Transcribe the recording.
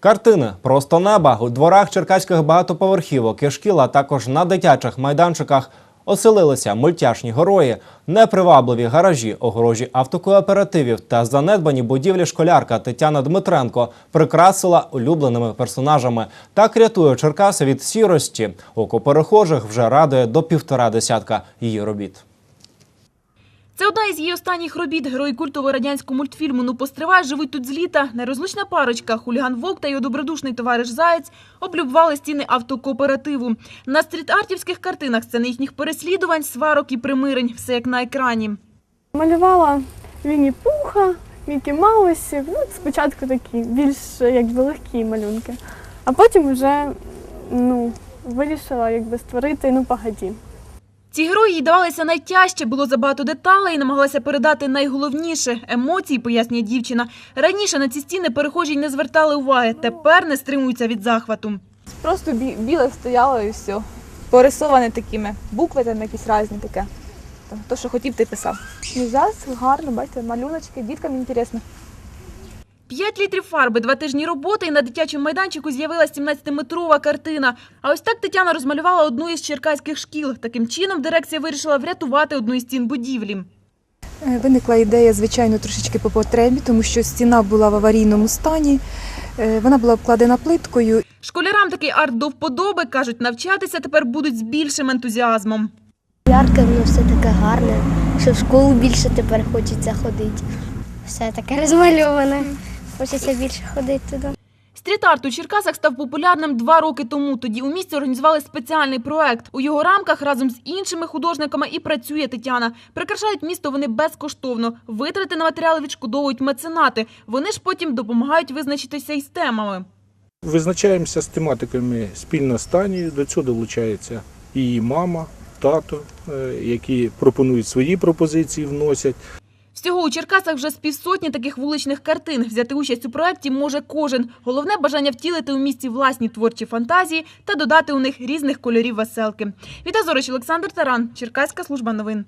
Картини просто неба у дворах черкаських багатоповерхівок і шкіл, а також на дитячих майданчиках оселилися мультяшні герої, непривабливі гаражі, огорожі автокооперативів та занедбані будівлі школярка Тетяна Дмитренко прикрасила улюбленими персонажами. Так рятує Черкаси від сірості. Око перехожих вже радує до півтора десятка її робіт. Це одна із її останніх робіт. Герої культового радянського мультфільму «Ну постривай» живуть тут з літа. Нерозлучна парочка, хуліган Вовк та його добродушний товариш Заєць облюбували стіни автокооперативу. На стріт-артівських картинах сцени їхніх переслідувань, сварок і примирень. Все як на екрані. Малювала Вінні Пуха, Мікі Маусів. Ну, спочатку такі більш якби легкі малюнки. А потім вже ну, вирішила якби створити ну погоді. Ці герої давалися найтяжче, було забагато деталей і намагалася передати найголовніше – емоції, пояснює дівчина. Раніше на ці стіни перехожі не звертали уваги, тепер не стримуються від захвату. Просто бі- біле стояло і все. Порисоване такими. Букви там якісь різні таке. То, що хотів, ти писав. І зараз гарно, бачите, малюночки, діткам інтересно. П'ять літрів фарби, два тижні роботи, і на дитячому майданчику з'явилась 17-метрова картина. А ось так Тетяна розмалювала одну із черкаських шкіл. Таким чином дирекція вирішила врятувати одну із стін будівлі. Е, Виникла ідея, звичайно, трошечки по потребі, тому що стіна була в аварійному стані. Е, Вона була обкладена плиткою. Школярам такий арт до вподоби, кажуть, навчатися тепер будуть з більшим ентузіазмом. Ярке, воно все таке гарне, що в школу більше тепер хочеться ходити. Все таке розмальоване. Хочеться більше ходити туди. Стріт-арт у Черкасах став популярним два роки тому. Тоді у місті організували спеціальний проект. У його рамках разом з іншими художниками і працює Тетяна. Прикрашають місто вони безкоштовно. Витрати на матеріали відшкодовують меценати. Вони ж потім допомагають визначитися із темами. Визначаємося з тематиками спільно з Танією. До цього долучається її мама, тато, е, які пропонують свої пропозиції, вносять. Всього у Черкасах вже з півсотні таких вуличних картин. Взяти участь у проєкті може кожен. Головне бажання втілити у місті власні творчі фантазії та додати у них різних кольорів веселки. Віта Зорич, Олександр Таран, Черкаська служба новин.